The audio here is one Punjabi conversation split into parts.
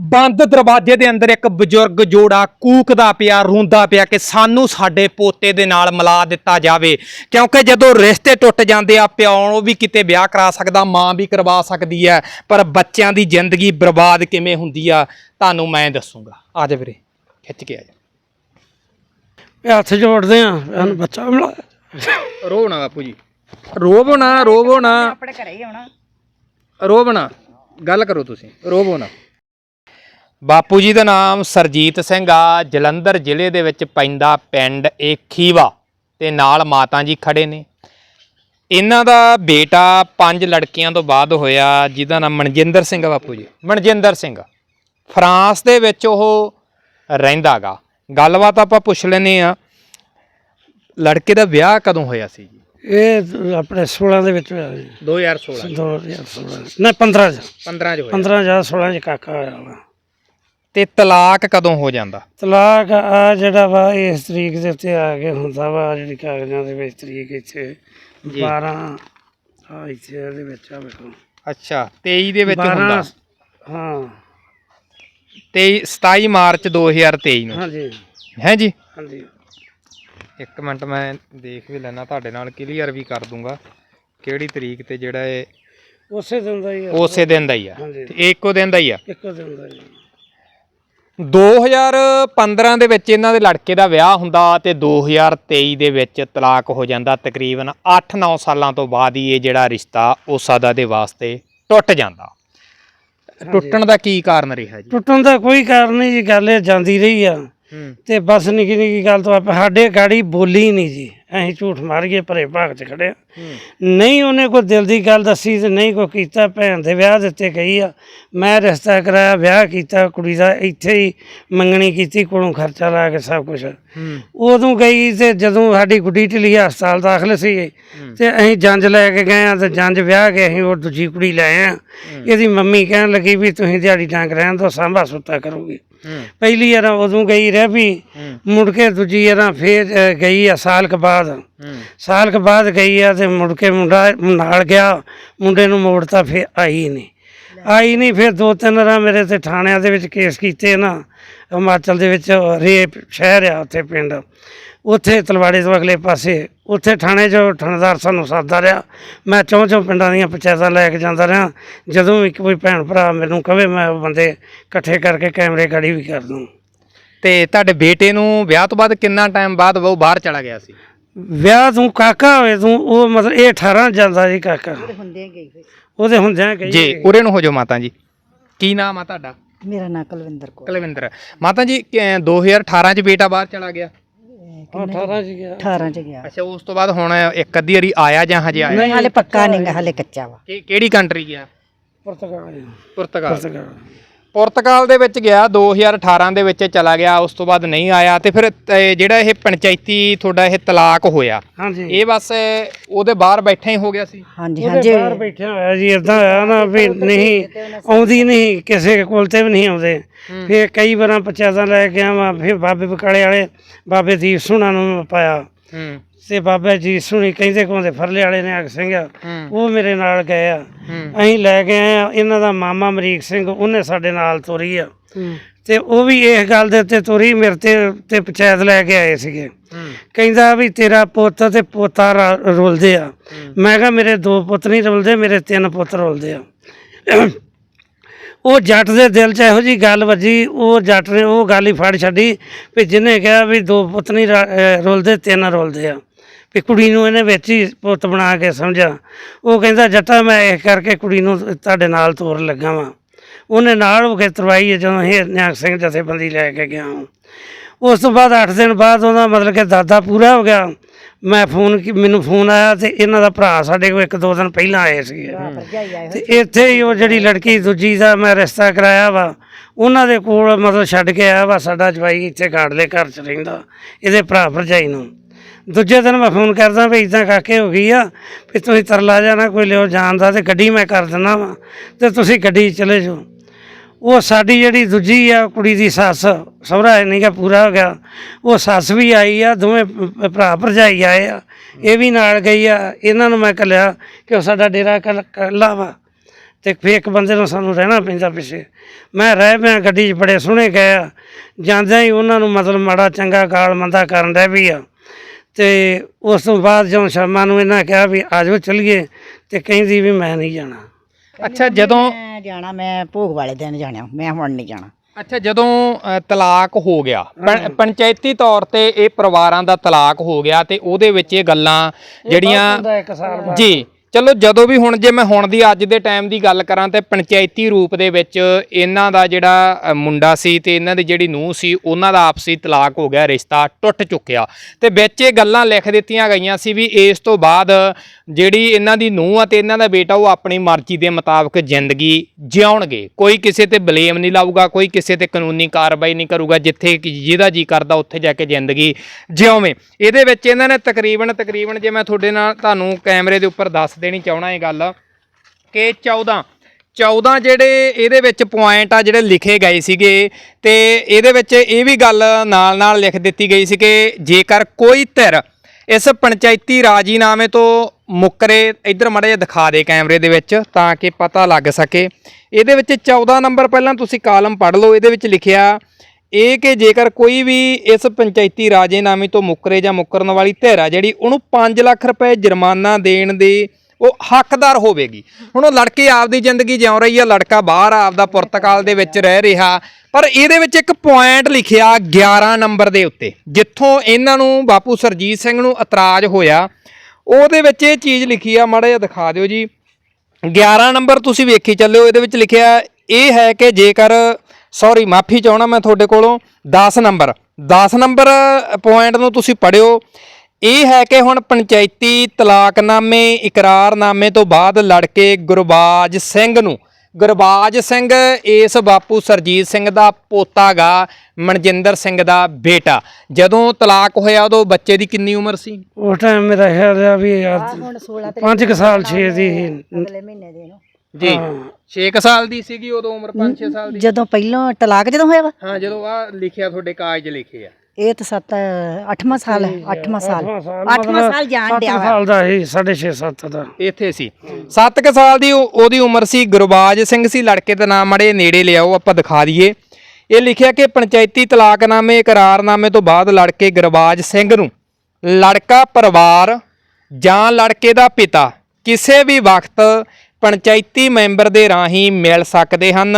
ਬੰਦ ਦਰਵਾਜ਼ੇ ਦੇ ਅੰਦਰ ਇੱਕ ਬਜ਼ੁਰਗ ਜੋੜਾ ਕੂਕਦਾ ਪਿਆ ਰੋਂਦਾ ਪਿਆ ਕਿ ਸਾਨੂੰ ਸਾਡੇ ਪੋਤੇ ਦੇ ਨਾਲ ਮਿਲਾ ਦਿੱਤਾ ਜਾਵੇ। ਕਿਉਂਕਿ ਜਦੋਂ ਰਿਸ਼ਤੇ ਟੁੱਟ ਜਾਂਦੇ ਆ ਪਿਓ ਵੀ ਕਿਤੇ ਵਿਆਹ ਕਰਾ ਸਕਦਾ ਮਾਂ ਵੀ ਕਰਵਾ ਸਕਦੀ ਹੈ ਪਰ ਬੱਚਿਆਂ ਦੀ ਜ਼ਿੰਦਗੀ ਬਰਬਾਦ ਕਿਵੇਂ ਹੁੰਦੀ ਆ ਤੁਹਾਨੂੰ ਮੈਂ ਦੱਸੂਗਾ। ਆ ਜਾ ਵੀਰੇ ਖਿੱਚ ਕੇ ਆ ਜਾ। ਹੱਥ ਜੋੜਦੇ ਆ ਇਹਨੂੰ ਬੱਚਾ ਮਿਲਾ। ਰੋਣਾ ਬਾਪੂ ਜੀ। ਰੋਵੋ ਨਾ ਰੋਵੋ ਨਾ ਆਪਣੇ ਘਰੇ ਹੀ ਆਉਣਾ। ਰੋਵੋ ਨਾ ਗੱਲ ਕਰੋ ਤੁਸੀਂ ਰੋਵੋ ਨਾ ਬਾਪੂ ਜੀ ਦਾ ਨਾਮ ਸਰਜੀਤ ਸਿੰਘ ਆ ਜਲੰਧਰ ਜ਼ਿਲ੍ਹੇ ਦੇ ਵਿੱਚ ਪੈਂਦਾ ਪਿੰਡ ਏਖੀਵਾ ਤੇ ਨਾਲ ਮਾਤਾ ਜੀ ਖੜੇ ਨੇ। ਇਹਨਾਂ ਦਾ ਬੇਟਾ ਪੰਜ ਲੜਕੀਆਂ ਤੋਂ ਬਾਅਦ ਹੋਇਆ ਜਿਹਦਾ ਨਾਮ ਮਨਜਿੰਦਰ ਸਿੰਘ ਆ ਬਾਪੂ ਜੀ। ਮਨਜਿੰਦਰ ਸਿੰਘ ਫਰਾਂਸ ਦੇ ਵਿੱਚ ਉਹ ਰਹਿੰਦਾਗਾ ਗੱਲਬਾਤ ਆਪਾਂ ਪੁੱਛ ਲੈਨੇ ਆ ਲੜਕੇ ਦਾ ਵਿਆਹ ਕਦੋਂ ਹੋਇਆ ਸੀ ਜੀ? ਇਹ ਆਪਣੇ 16 ਦੇ ਵਿੱਚ ਹੋਇਆ ਜੀ। 2016 2016 ਨਹੀਂ 15 ਚ। 15 ਚ। ਹੋਇਆ। 15 ਜਾਂ 16 ਚ ਕਾਕਾ ਹੋਇਆ ਵਾ। ਤੇ ਤਲਾਕ ਕਦੋਂ ਹੋ ਜਾਂਦਾ? ਤਲਾਕ ਆ ਜਿਹੜਾ ਵਾ ਇਸ ਤਰੀਕ ਦੇ ਉੱਤੇ ਆ ਕੇ ਹੁੰਦਾ ਵਾ ਆਹ ਜਿਹੜੀ ਕਾਗਜ਼ਾਂ ਦੇ ਵਿੱਚ ਤਰੀਕ ਇੱਥੇ 12 ਆ ਇੱਥੇ ਇਹਦੇ ਵਿੱਚ ਆ ਵੇਖੋ। ਅੱਛਾ 23 ਦੇ ਵਿੱਚ 12 ਹੁੰਦਾ। ਹਾਂ। 23 27 ਮਾਰਚ 2023 ਨੂੰ। ਹਾਂਜੀ। ਹੈ ਜੀ? ਹਾਂਜੀ। ਇੱਕ ਮਿੰਟ ਮੈਂ ਦੇਖ ਵੀ ਲੈਣਾ ਤੁਹਾਡੇ ਨਾਲ ਕਲੀਅਰ ਵੀ ਕਰ ਦੂੰਗਾ ਕਿਹੜੀ ਤਰੀਕ ਤੇ ਜਿਹੜਾ ਇਹ ਉਸੇ ਦਿਨ ਦਾ ਹੀ ਆ। ਉਸੇ ਦਿਨ ਦਾ ਹੀ ਆ। ਹਾਂਜੀ। ਤੇ ਇਹ ਇੱਕੋ ਦਿਨ ਦਾ ਹੀ ਆ? ਇੱਕੋ ਦਿਨ ਦਾ ਹੀ 2015 ਦੇ ਵਿੱਚ ਇਹਨਾਂ ਦੇ ਲੜਕੇ ਦਾ ਵਿਆਹ ਹੁੰਦਾ ਤੇ 2023 ਦੇ ਵਿੱਚ ਤਲਾਕ ਹੋ ਜਾਂਦਾ। ਤਕਰੀਬਨ 8-9 ਸਾਲਾਂ ਤੋਂ ਬਾਅਦ ਹੀ ਇਹ ਜਿਹੜਾ ਰਿਸ਼ਤਾ ਉਹ ਸਦਾ ਦੇ ਵਾਸਤੇ ਟੁੱਟ ਜਾਂਦਾ। ਟੁੱਟਣ ਦਾ ਕੀ ਕਾਰਨ ਰਿਹਾ ਜੀ? ਟੁੱਟਣ ਦਾ ਕੋਈ ਕਾਰਨ ਨਹੀਂ ਜੀ ਗੱਲ ਇਹ ਜਾਂਦੀ ਰਹੀ ਆ। ਤੇ ਬਸ ਨਿੱਕੀ ਨਿੱਕੀ ਗੱਲ ਤੋਂ ਆਪਾਂ ਸਾਡੇ ਗਾੜੀ ਬੋਲੀ ਨਹੀਂ ਜੀ। ਅਸੀਂ ਝੂਠ ਮਾਰ ਗਏ ਭਰੇ ਭਾਗ ਚ ਖੜੇ ਆ। ਨਹੀਂ ਉਹਨੇ ਕੋਈ ਦਿਲ ਦੀ ਗੱਲ ਦੱਸੀ ਤੇ ਨਹੀਂ ਕੋਈ ਕੀਤਾ ਭੈਣ ਦੇ ਵਿਆਹ ਦਿੱਤੇ ਗਈ ਆ। ਮੈਂ ਰਿਸ਼ਤਾ ਕਰਾਇਆ ਵਿਆਹ ਕੀਤਾ ਕੁੜੀ ਦਾ ਇੱਥੇ ਹੀ ਮੰਗਣੀ ਕੀਤੀ ਕੋਲੋਂ ਖਰਚਾ ਲਾ ਕੇ ਸਭ ਕੁਝ ਉਦੋਂ ਗਈ ਤੇ ਜਦੋਂ ਸਾਡੀ ਗੁੱਡੀ ਢਿੱਲੀ ਹਸਪਤਾਲ ਦਾਖਲ ਸੀ ਤੇ ਅਸੀਂ ਜੰਜ ਲੈ ਕੇ ਗਏ ਆ ਤੇ ਜੰਜ ਵਿਆਹ ਕੇ ਅਸੀਂ ਉਹ ਦੂਜੀ ਕੁੜੀ ਲੈ ਆਏ ਆ। ਇਹਦੀ ਮੰਮੀ ਕਹਿਣ ਲੱਗੀ ਵੀ ਤੁਸੀਂ ਦਿਹਾੜੀ ਡਾਂਗ ਰਹਿਣ ਦੋ ਸਾਂਭਾ ਸੁੱਤਾ ਕਰੋਗੇ। ਪਹਿਲੀ ਵਾਰ ਉਦੋਂ ਗਈ ਰਹਿ ਵੀ ਮੁੜ ਕੇ ਦੂਜੀ ਵਾਰ ਫੇਰ ਗਈ ਆ ਸਾਲ ਕੁ ਬਾਅਦ। ਸਾਲ ਕੁ ਬਾਅਦ ਗਈ ਆ ਤੇ ਮੁੜ ਕੇ ਮੁੰਡਾ ਨਾਲ ਗਿਆ ਮੁੰਡੇ ਨੂੰ ਮੋੜਤਾ ਫੇਰ ਆਈ ਨਹੀਂ ਆਈ ਨਹੀਂ ਫਿਰ ਦੋ ਤਿੰਨ ਰਾਂ ਮੇਰੇ ਤੇ ਥਾਣਿਆਂ ਦੇ ਵਿੱਚ ਕੇਸ ਕੀਤੇ ਨਾ ਹਿਮਾਚਲ ਦੇ ਵਿੱਚ ਰੇਪ ਸ਼ਹਿਰ ਆ ਉੱਥੇ ਪਿੰਡ। ਉੱਥੇ ਤਲਵਾੜੇ ਤੋਂ ਅਗਲੇ ਪਾਸੇ ਉੱਥੇ ਥਾਣੇ 'ਚ ਥਾਣੇਦਾਰ ਸਾਨੂੰ ਸਾਦਾ ਰਿਹਾ। ਮੈਂ ਚੌਂ ਚੌਂ ਪਿੰਡਾਂ ਦੀਆਂ ਪੰਚਾਇਤਾਂ ਲੈ ਕੇ ਜਾਂਦਾ ਰਿਹਾ। ਜਦੋਂ ਵੀ ਕੋਈ ਭੈਣ ਭਰਾ ਮੈਨੂੰ ਕਵੇ ਮੈਂ ਉਹ ਬੰਦੇ ਇਕੱਠੇ ਕਰਕੇ ਕੈਮਰੇ ਗਾੜੀ ਵੀ ਕਰ ਦੂੰ। ਤੇ ਤੁਹਾਡੇ ਬੇਟੇ ਨੂੰ ਵਿਆਹ ਤੋਂ ਬਾਅਦ ਕਿੰਨਾ ਟਾਈਮ ਬਾਅਦ ਉਹ ਬਾਹਰ ਚਲਾ ਗਿਆ ਸੀ? ਵਿਆਹ ਤੂੰ ਕਾਕਾ ਹੋਵੇ ਤੂੰ ਉਹ ਮਤਲਬ ਇਹ 18 ਜਾਂਦਾ ਜੀ ਕਾਕਾ। ਹੁੰਦੇ ਗਈ ਉਹਦੇ ਹੁੰਦਿਆਂ ਗਈ। ਜੀ ਉਰੇ ਨੂੰ ਹੋ ਜਾਓ ਮਾਤਾ ਜੀ। ਕੀ ਨਾਮ ਆ ਤੁਹਾਡਾ? ਮੇਰਾ ਨਾਂ ਕੁਲਵਿੰਦਰ ਕੌਰ। ਕੁਲਵਿੰਦਰ। ਮਾਤਾ ਜੀ ਕਿ 2018 ਚ ਬੇਟਾ ਬਾਹਰ ਚਲਾ ਗਿਆ। 18 ਚ ਗਿਆ। 18 ਚ ਗਿਆ। ਅੱਛਾ ਉਸ ਤੋਂ ਬਾਅਦ ਹੁਣ ਇੱਕ ਅੱਧੀ ਵਾਰੀ ਆਇਆ ਜਾਂ ਹਜੇ ਆਇਆ? ਨਹੀਂ ਹਾਲੇ ਪੱਕਾ ਨਹੀਂ ਗਾ ਹਾਲੇ ਕੱਚਾ ਵਾ। ਕਿ- ਕਿਹੜੀ ਕੰਟਰੀ ਗਿਆ? ਪੁਰਤਗਾਲ। ਪੁਰਤਗਾਲ। ਪੁਰਤਗਾਲ। ਪੁਰਤਗਾਲ ਦੇ ਵਿੱਚ ਗਿਆ 2018 ਦੇ ਵਿੱਚ ਚਲਾ ਗਿਆ ਉਸ ਤੋਂ ਬਾਅਦ ਨਹੀਂ ਆਇਆ ਤੇ ਫਿਰ ਤੇ ਜਿਹੜਾ ਇਹ ਪੰਚਾਇਤੀ ਤੁਹਾਡਾ ਇਹ ਤਲਾਕ ਹੋਇਆ। ਹਾਂਜੀ। ਇਹ ਬਸ ਉਹਦੇ ਬਾਹਰ ਬੈਠਾ ਹੀ ਹੋ ਗਿਆ ਸੀ? ਹਾਂਜੀ ਹਾਂਜੀ। ਬਾਹਰ ਬੈਠਿਆ ਹੋਇਆ ਜੀ ਇਦਾਂ ਹੋਇਆ ਨਾ ਵੀ ਨਹੀਂ ਆਉਂਦੀ ਨਹੀਂ ਕਿਸੇ ਕੋਲ ਤੇ ਵੀ ਨਹੀਂ ਆਉਂਦੇ। ਫਿਰ ਕਈ ਵਾਰਾਂ ਪੰਚਾਇਤਾਂ ਲੈ ਕੇ ਆਵਾਂ ਫਿਰ ਬਾਬੇ ਬਕਾਲੇ ਵਾਲੇ ਬਾਬੇ ਦੀਪ ਸੁਣਾ ਨੂੰ ਪਾਇਆ। ਹੂੰ। ਤੇ ਬਾਬਾ ਜੀ ਸੁਣੀ ਕਹਿੰਦੇ ਕਹਿੰਦੇ ਫਰਲੇ ਵਾਲੇ ਨੇ ਅਗ ਸਿੰਘ। ਉਹ ਮੇਰੇ ਨਾਲ ਗਏ ਆ। ਅਸੀਂ ਲੈ ਕੇ ਆਏ ਆ ਇਹਨਾਂ ਦਾ ਮਾਮਾ ਅਮਰੀਕ ਸਿੰਘ ਉਹਨੇ ਸਾਡੇ ਨਾਲ ਤੋਰੀ ਆ। ਤੇ ਉਹ ਵੀ ਇਸ ਗੱਲ ਦੇ ਉੱਤੇ ਤੋਰੀ ਮੇਰੇ ਤੇ ਤੇ ਪੰਚਾਇਤ ਲੈ ਕੇ ਆਏ ਸੀਗੇ। ਕਹਿੰਦਾ ਵੀ ਤੇਰਾ ਪੁੱਤ ਤੇ ਪੋਤਾ ਰੁਲਦੇ ਆ। ਮੈਂ ਕਿਹਾ ਮੇਰੇ ਦੋ ਪੁੱਤ ਨਹੀਂ ਰੁਲਦੇ ਮੇਰੇ ਤਿੰਨ ਪੁੱਤ ਰੁਲਦੇ ਆ। ਉਹ ਜੱਟ ਦੇ ਦਿਲ 'ਚ ਇਹੋ ਜੀ ਗੱਲ ਵੱਜੀ ਉਹ ਜੱਟ ਨੇ ਉਹ ਗੱਲ ਹੀ ਫੜ ਛੱਡੀ ਵੀ ਜਿਹਨੇ ਕਿਹਾ ਵੀ ਦੋ ਪੁੱਤ ਨਹੀਂ ਰੁਲਦੇ ਤਿੰਨ ਰੁਲਦੇ ਆ। ਵੀ ਕੁੜੀ ਨੂੰ ਇਹਨੇ ਵਿੱਚ ਹੀ ਪੁੱਤ ਬਣਾ ਕੇ ਸਮਝਿਆ। ਉਹ ਕਹਿੰਦਾ ਜੱਟਾ ਮੈਂ ਇਹ ਕਰਕੇ ਕੁੜੀ ਨੂੰ ਤੁਹਾਡੇ ਨਾਲ ਤੋਰ ਲੱਗਾ ਵਾਂ। ਉਹਨੇ ਨਾਲ ਹੋ ਕੇ ਤਰਵਾਈ ਜਦੋਂ ਇਹ ਨਿਹੰਗ ਸਿੰਘ ਜਥੇਬੰਦੀ ਲੈ ਕੇ ਗਿਆ। ਉਸ ਤੋਂ ਬਾਅਦ 8 ਦਿਨ ਬਾਅਦ ਉਹਦਾ ਮਤਲਬ ਕਿ ਦਾਦਾ ਪੂਰਾ ਹੋ ਗਿਆ। ਮੈਂ ਫੋਨ ਕੀ- ਮੈਨੂੰ ਫੋਨ ਆਇਆ ਤੇ ਇਹਨਾਂ ਦਾ ਭਰਾ ਸਾਡੇ ਕੋਲ ਇੱਕ ਦੋ ਦਿਨ ਪਹਿਲਾਂ ਆਏ ਆਏ ਤੇ ਇੱਥੇ ਹੀ ਉਹ ਜਿਹੜੀ ਲੜਕੀ ਦੂਜੀ ਦਾ ਮੈਂ ਰਿਸ਼ਤਾ ਕਰਾਇਆ ਵਾ ਉਹਨਾਂ ਦੇ ਕੋਲ ਮਤਲਬ ਛੱਡ ਕੇ ਆਇਆ ਵਾ ਸਾਡਾ ਜਵਾਈ ਇੱਥੇ ਗਾੜਲੇ ਘਰ ਚ ਰਹਿੰਦਾ ਇਹਦੇ ਭਰਾ ਭਰਜਾਈ ਨੂੰ। ਦੂਜੇ ਦਿਨ ਮੈਂ ਫੋਨ ਕਰਦਾ ਵੀ ਇਦਾਂ ਕਾਕੇ ਹੋ ਗਈ ਆ ਵੀ ਤੁਸੀਂ ਤਰਲਾ ਜਾਣਾ, ਕੋਈ ਲਿਓ ਜਾਣਦਾ ਤੇ ਗੱਡੀ ਮੈਂ ਕਰ ਦਿੰਦਾ ਵਾਂ ਤੇ ਤੁਸੀਂ ਗੱਡੀ 'ਚ ਚਲੇ ਜਾਓ। ਉਹ ਸਾਡੀ ਜਿਹੜੀ ਦੂਜੀ ਆ ਕੁੜੀ ਦੀ ਸੱਸ, ਸਹੁਰਾ ਨਹੀਂ ਗਾ ਪੂਰਾ ਹੋ ਗਿਆ, ਉਹ ਸੱਸ ਵੀ ਆਈ ਆ, ਦੋਵੇਂ ਭਰਾ ਭਰਜਾਈ ਆਏ ਆ, ਇਹ ਵੀ ਨਾਲ ਗਈ ਆ, ਇਹਨਾਂ ਨੂੰ ਮੈਂ ਕੱਲਿਆ ਕਿ ਉਹ ਸਾਡਾ ਡੇਰਾ ਕੱਲ- ਕੱਲਾ ਵਾ ਤੇ ਫਿਰ ਇੱਕ ਬੰਦੇ ਨੂੰ ਸਾਨੂੰ ਰਹਿਣਾ ਪੈਂਦਾ ਪਿੱਛੇ। ਮੈਂ ਰਹਿ ਪਿਆ, ਗੱਡੀ 'ਚ ਬੜੇ ਸੋਹਣੇ ਗਏ ਆ, ਜਾਂਦਿਆਂ ਹੀ ਉਹਨਾਂ ਨੂੰ ਮਤਲਬ ਮਾੜਾ ਚੰਗਾ ਗਾਲ ਮੰਦਾ ਕਰਨ ਡਿਆ ਵੀ ਆ। ਤੇ ਉਸ ਤੋਂ ਬਾਅਦ ਜਦੋਂ ਸ਼ਰਮਾ ਨੂੰ ਇਹਨਾਂ ਕਿਹਾ ਵੀ ਆ ਜਾਓ ਚੱਲੀਏ ਤੇ ਕਹਿੰਦੀ ਵੀ ਮੈਂ ਨਹੀਂ ਜਾਣਾ। ਅੱਛਾ ਜਦੋਂ ਮੈਂ ਜਾਣਾ ਮੈਂ ਭੋਗ ਵਾਲੇ ਦਿਨ ਜਾਣਾ ਮੈਂ ਹੁਣ ਨਹੀਂ ਜਾਣਾ। ਅੱਛਾ ਜਦੋਂ ਅ, ਤਲਾਕ ਹੋ ਗਿਆ ਪੰ- ਪੰਚਾਇਤੀ ਤੌਰ ਤੇ ਇਹ ਪਰਿਵਾਰਾਂ ਦਾ ਤਲਾਕ ਹੋ ਗਿਆ ਤੇ ਉਹਦੇ ਵਿੱਚ ਇਹ ਗੱਲਾਂ ਜਿਹੜੀਆਂ ਹੁੰਦਾ ਇੱਕ ਸਾਲ ਬਾਅਦ। ਜੀ ਚਲੋ ਜਦੋਂ ਵੀ ਹੁਣ ਜੇ ਮੈਂ ਹੁਣ ਦੀ ਅੱਜ ਦੇ ਟਾਈਮ ਦੀ ਗੱਲ ਕਰਾਂ ਤੇ ਪੰਚਾਇਤੀ ਰੂਪ ਦੇ ਵਿੱਚ ਇਹਨਾਂ ਦਾ ਜਿਹੜਾ ਮੁੰਡਾ ਸੀ ਤੇ ਇਹਨਾਂ ਦੀ ਜਿਹੜੀ ਨੂੰਹ ਸੀ, ਉਹਨਾਂ ਦਾ ਆਪਸੀ ਤਲਾਕ ਹੋ ਗਿਆ, ਰਿਸ਼ਤਾ ਟੁੱਟ ਚੁੱਕਿਆ। ਤੇ ਵਿੱਚ ਇਹ ਗੱਲਾਂ ਲਿਖ ਦਿੱਤੀਆਂ ਗਈਆਂ ਸੀ ਵੀ ਇਸ ਤੋਂ ਬਾਅਦ ਜਿਹੜੀ ਇਹਨਾਂ ਦੀ ਨੂੰਹ ਆ ਤੇ ਇਹਨਾਂ ਦਾ ਬੇਟਾ ਉਹ ਆਪਣੀ ਮਰਜ਼ੀ ਦੇ ਮੁਤਾਬਕ ਜ਼ਿੰਦਗੀ ਜਿਉਣਗੇ। ਕੋਈ ਕਿਸੇ ਤੇ ਬਲੇਮ ਨਹੀਂ ਲਾਊਗਾ, ਕੋਈ ਕਿਸੇ ਤੇ ਕਾਨੂੰਨੀ ਕਾਰਵਾਈ ਨਹੀਂ ਕਰੂਗਾ, ਜਿੱਥੇ ਜਿਹਦਾ ਜੀ ਕਰਦਾ ਉੱਥੇ ਜਾ ਕੇ ਜ਼ਿੰਦਗੀ ਜਿਉਵੇਂ। ਇਹਦੇ ਵਿੱਚ ਇਹਨਾਂ ਨੇ ਤਕਰੀਬਨ ਤਕਰੀਬਨ ਜੇ ਮੈਂ ਤੁਹਾਡੇ ਨਾਲ ਤੁਹਾਨੂੰ ਕੈਮਰੇ ਦੇ ਉੱਪਰ ਦੱਸ ਦੇਣੀ ਚਾਹਣਾ ਇਹ ਗੱਲ ਕਿ 14 14 ਜਿਹੜੇ ਇਹਦੇ ਵਿੱਚ ਪੁਆਇੰਟ ਆ ਜਿਹੜੇ ਲਿਖੇ ਗਏ ਸੀਗੇ ਤੇ ਇਹਦੇ ਵਿੱਚ ਇਹ ਵੀ ਗੱਲ ਨਾਲ ਨਾਲ ਲਿਖ ਦਿੱਤੀ ਗਈ ਸੀ ਕਿ ਜੇਕਰ ਕੋਈ ਧਿਰ ਇਸ ਪੰਚਾਇਤੀ ਰਾਜੀਨਾਮੇ ਤੋਂ ਮੁੱਕਰੇ, ਇੱਧਰ ਮੜਾ ਜਿਹਾ ਦਿਖਾ ਦੇ ਕੈਮਰੇ ਦੇ ਵਿੱਚ ਤਾਂ ਕਿ ਪਤਾ ਲੱਗ ਸਕੇ। ਇਹਦੇ ਵਿੱਚ 14 ਨੰਬਰ ਪਹਿਲਾਂ ਤੁਸੀਂ ਕਾਲਮ ਪੜ੍ਹ ਲਓ, ਇਹਦੇ ਵਿੱਚ ਲਿਖਿਆ, ਇਹ ਕਿ ਜੇਕਰ ਕੋਈ ਵੀ ਇਸ ਪੰਚਾਇਤੀ ਰਾਜੀਨਾਮੇ ਤੋਂ ਮੁੱਕਰੇ ਜਾਂ ਮੁੱਕਰਨ ਵਾਲੀ ਧਿਰ ਆ ਜਿਹੜੀ ਉਹਨੂੰ 5 ਲੱਖ ਰੁਪਏ ਜੁਰਮਾਨਾ ਦੇਣ ਦੀ ਉਹ ਹੱਕਦਾਰ ਹੋਵੇਗੀ। ਹੁਣ ਉਹ ਲੜਕੀ ਆਪਦੀ ਜ਼ਿੰਦਗੀ ਜਿਉਂ ਰਹੀ ਆ, ਲੜਕਾ ਬਾਹਰ ਆਪਦਾ ਪੁਰਤਗਾਲ ਦੇ ਵਿੱਚ ਰਹਿ ਰਿਹਾ। ਪਰ ਇਹਦੇ ਵਿੱਚ ਇੱਕ ਪੁਆਇੰਟ ਲਿਖਿਆ 11 ਨੰਬਰ ਦੇ ਉੱਤੇ, ਜਿੱਥੋਂ ਇਹਨਾਂ ਨੂੰ ਬਾਪੂ ਸਰਜੀਤ ਸਿੰਘ ਨੂੰ ਇਤਰਾਜ਼ ਹੋਇਆ। ਉਹਦੇ ਵਿੱਚ ਇਹ ਚੀਜ਼ ਲਿਖੀ ਆ, ਮਾੜਾ ਜਿਹਾ ਦਿਖਾ ਦਿਓ ਜੀ। 11 ਨੰਬਰ ਤੁਸੀਂ ਵੇਖੀ ਚੱਲਿਓ, ਇਹਦੇ ਵਿੱਚ ਲਿਖਿਆ ਇਹ ਹੈ ਕਿ ਜੇਕਰ ਸੌਰੀ ਮਾਫੀ ਚਾਹਣਾ ਮੈਂ ਤੁਹਾਡੇ ਕੋਲੋਂ 10 ਨੰਬਰ। 10 ਨੰਬਰ ਪੁਆਇੰਟ ਨੂੰ ਤੁਸੀਂ ਪੜਿਓ ਇਹ ਹੈ ਕਿ ਹੁਣ ਪੰਚਾਇਤੀ ਤਲਾਕਨਾਮੇ ਇਕਰਾਰਨਾਮੇ ਤੋਂ ਬਾਅਦ ਲੜਕੇ ਗੁਰਬਾਜ ਸਿੰਘ ਨੂੰ। ਗੁਰਬਾਜ ਸਿੰਘ ਇਸ ਬਾਪੂ ਸਰਜੀਤ ਸਿੰਘ ਦਾ ਪੋਤਾ ਗਾ ਮਨਜਿੰਦਰ ਸਿੰਘ ਦਾ ਬੇਟਾ। ਜਦੋਂ ਤਲਾਕ ਹੋਇਆ ਉਦੋਂ ਬੱਚੇ ਦੀ ਕਿੰਨੀ ਉਮਰ ਸੀ? ਉਸ ਟਾਈਮ ਮੇਰਾ ਖਿਆਲ ਆ ਵੀ ਯਾਰ ਹੁਣ 16 ਤੇ ਪੰਜ ਕੁ ਸਾਲ 6 ਦੀ ਸੀ। ਅਗਲੇ ਮਹੀਨੇ ਦੇ ਨੂੰ ਜੀ 6 ਸਾਲ ਦੀ ਸੀਗੀ ਉਦੋਂ ਉਮਰ 5-6 ਸਾਲ ਦੀ? ਜਦੋਂ ਪਹਿਲਾਂ ਤਲਾਕ ਜਦੋਂ ਹੋਇਆ ਵਾ? ਹਾਂ ਜਦੋਂ ਆ ਲਿਖਿਆ ਤੁਹਾਡੇ ਕਾਗਜ਼ 'ਚ ਲਿਖੇ ਆ। ਇਹ ਤਾਂ ਸੱਤ 8ਵਾਂ ਸਾਲ ਹੈ 8ਵਾਂ ਸਾਲ। ਅੱਠਵਾਂ ਸਾਲ 8ਵਾਂ ਸਾਲ ਜਾਣ ਸੱਤ ਡਿਆ ਵਾ। ਸਾਲ ਦਾ ਸੀ 6.5 7 ਦਾ। ਇੱਥੇ ਸੀ। 7 ਕੁ ਸਾਲ ਦੀ ਉਹ- ਉਹਦੀ ਉਮਰ ਸੀ ਗੁਰਬਾਜ ਸਿੰਘ ਸੀ ਲੜਕੇ ਦਾ ਨਾਮ ਮੜੇ ਨੇੜੇ ਲਿਆਓ ਆਪਾਂ ਦਿਖਾ ਦਈਏ। ਇਹ ਲਿਖਿਆ ਕਿ ਪੰਚਾਇਤੀ ਤਲਾਕਨਾਮੇ ਇਕਰਾਰਨਾਮੇ ਤੋਂ ਬਾਅਦ ਲੜਕੇ ਗੁਰਬਾਜ ਸਿੰਘ ਨੂੰ ਲੜਕਾ ਪਰਿਵਾਰ ਜਾਂ ਲੜਕੇ ਦਾ ਪਿਤਾ ਕਿਸੇ ਵੀ ਵਕਤ ਪੰਚਾਇਤੀ ਮੈਂਬਰ ਦੇ ਰਾਹੀਂ ਮਿਲ ਸਕਦੇ ਹਨ।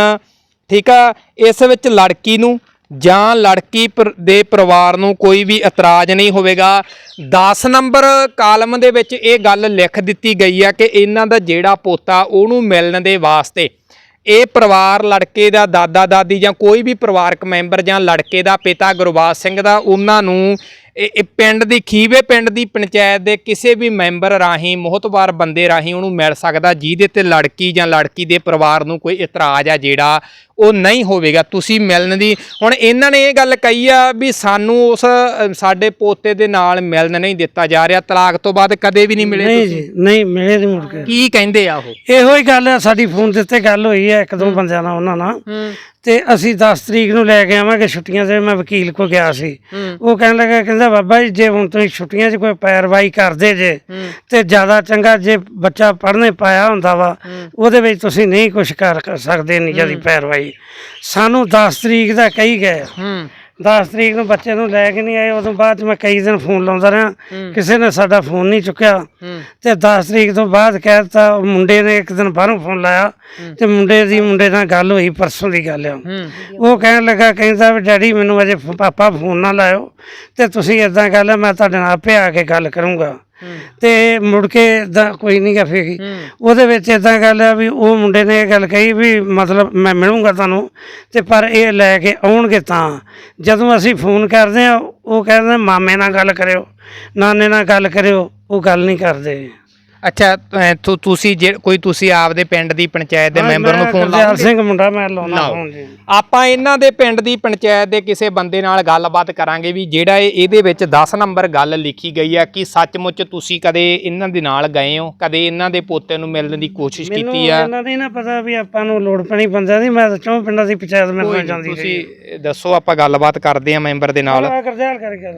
ਠੀਕ ਆ ਇਸ ਵਿੱਚ ਲੜਕੀ ਨੂੰ ਜਾਂ ਲੜਕੀ ਪਰ- ਦੇ ਪਰਿਵਾਰ ਨੂੰ ਕੋਈ ਵੀ ਇਤਰਾਜ਼ ਨਹੀਂ ਹੋਵੇਗਾ। 10 ਨੰਬਰ ਕਾਲਮ ਦੇ ਵਿੱਚ ਇਹ ਗੱਲ ਲਿਖ ਦਿੱਤੀ ਗਈ ਹੈ ਕਿ ਇਹਨਾਂ ਦਾ ਜਿਹੜਾ ਪੋਤਾ ਉਹਨੂੰ ਮਿਲਣ ਦੇ ਵਾਸਤੇ ਇਹ ਪਰਿਵਾਰ ਲੜਕੇ ਦਾ ਦਾਦਾ ਦਾਦੀ ਜਾਂ ਕੋਈ ਵੀ ਪਰਿਵਾਰਕ ਮੈਂਬਰ ਜਾਂ ਲੜਕੇ ਦਾ ਪਿਤਾ ਗੁਰਬਾਜ ਸਿੰਘ ਦਾ, ਉਹਨਾਂ ਨੂੰ ਇਹ ਪਿੰਡ ਦੀ ਖੀਵੇ ਪਿੰਡ ਦੀ ਪੰਚਾਇਤ ਦੇ ਕਿਸੇ ਵੀ ਮੈਂਬਰ ਰਾਹੀਂ ਮੋਹਤਬਾਰ ਬੰਦੇ ਰਾਹੀਂ ਉਹਨੂੰ ਮਿਲ ਸਕਦਾ ਜਿਹਦੇ ਤੇ ਲੜਕੀ ਜਾਂ ਲੜਕੀ ਦੇ ਪਰਿਵਾਰ ਨੂੰ ਕੋਈ ਇਤਰਾਜ਼ ਆ ਜਿਹੜਾ ਉਹ ਨਹੀਂ ਹੋਵੇਗਾ। ਤੁਸੀਂ ਮਿਲਣ ਦੀ ਹੁਣ ਇਹਨਾਂ ਨੇ ਇਹ ਗੱਲ ਕਹੀ ਆ ਵੀ ਸਾਨੂੰ ਉਸ ਸਾਡੇ ਪੋਤੇ ਦੇ ਨਾਲ ਮਿਲਣ ਨਹੀਂ ਦਿੱਤਾ ਜਾ ਰਿਹਾ। ਤਲਾਕ ਤੋਂ ਬਾਅਦ ਕਦੇ ਵੀ ਨਹੀਂ ਮਿਲੇ ਨਹੀਂ ਜੀ ਨਹੀਂ ਮਿਲੇ ਨਹੀਂ ਮੁੜ ਕੇ। ਕੀ ਕਹਿੰਦੇ ਆ ਉਹ? ਇਹੋ ਹੀ ਗੱਲ ਆ ਸਾਡੀ ਫੋਨ ਦੇ ਉੱਤੇ ਗੱਲ ਹੋਈ ਹੈ ਇੱਕ ਦੋ ਬੰਦਿਆਂ ਨਾਲ ਉਹਨਾਂ ਨਾਲ। ਤੇ ਅਸੀਂ 10 ਤਰੀਕ ਨੂੰ ਲੈ ਕੇ ਆਵਾਂਗੇ ਛੁੱਟੀਆਂ ਤੇ ਮੈਂ ਵਕੀਲ ਕੋ ਗਿਆ ਸੀ। ਉਹ ਕਹਿਣ ਲੱਗਾ ਕਹਿੰਦਾ ਬਾਬਾ ਜੀ ਜੇ ਹੁਣ ਤੁਸੀਂ ਛੁੱਟੀਆਂ 'ਚ ਕੋਈ ਪੈਰਵਾਈ ਕਰਦੇ ਜੇ ਤੇ ਜ਼ਿਆਦਾ ਚੰਗਾ ਜੇ ਬੱਚਾ ਪੜ੍ਹਨੇ ਪਾਇਆ ਹੁੰਦਾ ਵਾ ਉਹਦੇ ਵਿੱਚ ਤੁਸੀਂ ਨਹੀਂ ਕੁਝ ਕਰ ਸਕਦੇ ਨਹੀਂ ਜਿਆਦੀ ਪੈਰਵਾਈ। ਸਾਨੂੰ 10 ਤਰੀਕ ਦਾ ਕਹੀ ਗਏ। 10 ਤਰੀਕ ਨੂੰ ਬੱਚੇ ਨੂੰ ਲੈ ਕੇ ਨਹੀਂ ਆਏ ਉਦੋਂ ਬਾਅਦ 'ਚ ਮੈਂ ਕਈ ਦਿਨ ਫੋਨ ਲਾਉਂਦਾ ਰਿਹਾ। ਕਿਸੇ ਨੇ ਸਾਡਾ ਫੋਨ ਨਹੀਂ ਚੁੱਕਿਆ। ਤੇ 10 ਤਰੀਕ ਤੋਂ ਬਾਅਦ ਕਹਿ ਦਿੱਤਾ ਉਹ ਮੁੰਡੇ ਨੇ ਇੱਕ ਦਿਨ ਬਾਹਰੋਂ ਫੋਨ ਲਾਇਆ ਤੇ ਮੁੰਡੇ ਦੀ ਮੁੰਡੇ ਨਾਲ ਗੱਲ ਹੋਈ ਪਰਸੋਂ ਦੀ ਗੱਲ ਆ। ਉਹ ਕਹਿਣ ਲੱਗਾ ਕਹਿੰਦਾ ਵੀ ਡੈਡੀ ਮੈਨੂੰ ਅਜੇ ਪਾਪਾ ਫੋਨ ਨਾ ਲਾਇਓ ਤੇ ਤੁਸੀਂ ਇਦਾਂ ਗੱਲ ਮੈਂ ਤੁਹਾਡੇ ਨਾਲ ਆਪੇ ਆ ਕੇ ਗੱਲ ਕਰੂੰਗਾ। ਤੇ ਮੁੜ ਕੇ ਦਾ ਕੋਈ ਨਹੀਂ ਗਾ ਫੇਗੀ ਉਹਦੇ ਵਿੱਚ ਇਦਾਂ ਗੱਲ ਆ ਵੀ ਉਹ ਮੁੰਡੇ ਨੇ ਇਹ ਗੱਲ ਕਹੀ ਵੀ ਮਤਲਬ ਮੈਂ ਮਿਲੂੰਗਾ ਤੁਹਾਨੂੰ ਤੇ ਪਰ ਇਹ ਲੈ ਕੇ ਆਉਣਗੇ ਤਾਂ। ਜਦੋਂ ਅਸੀਂ ਫੋਨ ਕਰਦੇ ਆ ਉਹ ਕਹਿੰਦੇ ਮਾਮੇ ਨਾਲ ਗੱਲ ਕਰਿਓ ਨਾਨੇ ਨਾਲ ਗੱਲ ਕਰਿਓ ਉਹ ਗੱਲ ਨਹੀਂ ਕਰਦੇ। ਅੱਛਾ ਤੁ- ਤੁਸੀਂ ਜੇ ਕੋਈ ਤੁਸੀਂ ਆਪਦੇ ਪਿੰਡ ਦੀ ਪੰਚਾਇਤ ਦੇ ਮੈਂਬਰ ਨੂੰ ਮੈਂ ਫੋਨ ਗੁਰਦਿਆਲ ਲਾਓਗੇ? ਸਿੰਘ ਮੁੰਡਾ ਮੈਂ ਲਾਉਣਾ ਲਾਓ। ਫੋਨ ਜੀ। ਆਪਾਂ ਇਹਨਾਂ ਦੇ ਪਿੰਡ ਦੀ ਪੰਚਾਇਤ ਦੇ ਕਿਸੇ ਬੰਦੇ ਨਾਲ ਗੱਲਬਾਤ ਕਰਾਂਗੇ ਵੀ ਜਿਹੜਾ ਇਹ ਇਹਦੇ ਵਿੱਚ 10 ਨੰਬਰ ਗੱਲ ਲਿਖੀ ਗਈ ਆ ਕਿ ਸੱਚਮੁੱਚ ਤੁਸੀਂ ਕਦੇ ਇਹਨਾਂ ਦੇ ਨਾਲ ਗਏ ਹੋ? ਕਦੇ ਇਹਨਾਂ ਦੇ ਪੋਤੇ ਨੂੰ ਮਿਲਣ ਦੀ ਕੋਸ਼ਿਸ਼ ਮੈਨੂੰ ਕੀਤੀ ਆ? ਇਹਨਾਂ ਦੀ ਨਾ ਪਤਾ ਵੀ ਆਪਾਂ ਨੂੰ ਲੋੜ ਪੈਣੀ ਬੰਦਿਆਂ ਦੀ ਮੈਂ ਤਾਂ ਚੌਂ ਪਿੰਡਾਂ ਦੀ ਪੰਚਾਇਤ ਕੋਈ ਮਿਲਣਾ ਨੀ, ਚਾਹੁੰਦੀ ਸੀ ਤੁਸੀਂ ਦੱਸੋ ਆਪਾਂ ਗੱਲਬਾਤ ਕਰਦੇ ਆ ਮੈਂਬਰ ਦੇ ਨਾਲ। ਗੁਰਦਿਆਲ ਕਰਕੇ